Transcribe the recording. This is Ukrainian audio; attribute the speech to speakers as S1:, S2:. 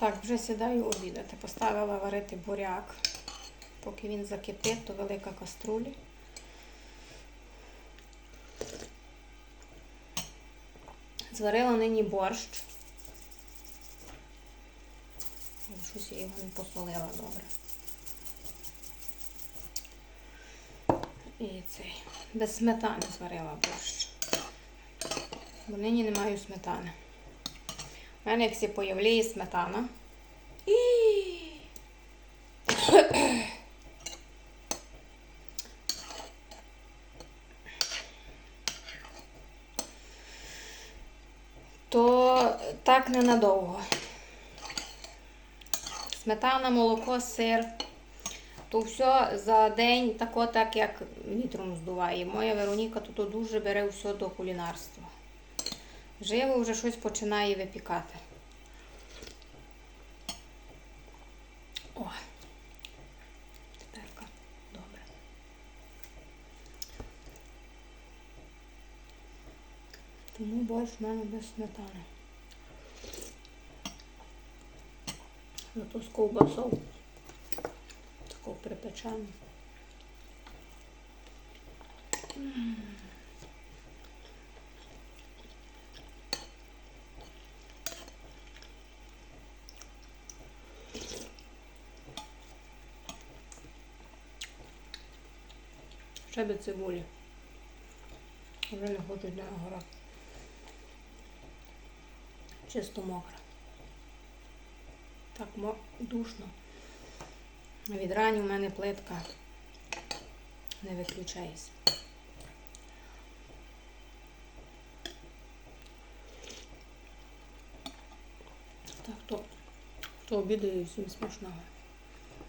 S1: Так, вже сідаю обідати. Поставила варити буряк. Поки він закипить, то велика каструлі. Зварила нині борщ. Щось я його не посолила добре. І цей. Без сметани зварила борщ. Бо нині не маю сметани. У мене як всі появляє сметана. І... То так ненадовго. Сметана, молоко, сир. То все за день тако так, як вітром здуває. Моя Вероніка тут дуже бере все до кулінарства. Живо вже щось починає випікати. О, теперка добре. Тому борщ в мене без сметани. Зато з ковбасою. Таку припечену. Би цибулі. Вже не хочу для гора. Чисто мокра. Так душно. Від рані у мене плитка не виключається. Так, то, хто обідає, всім смачного.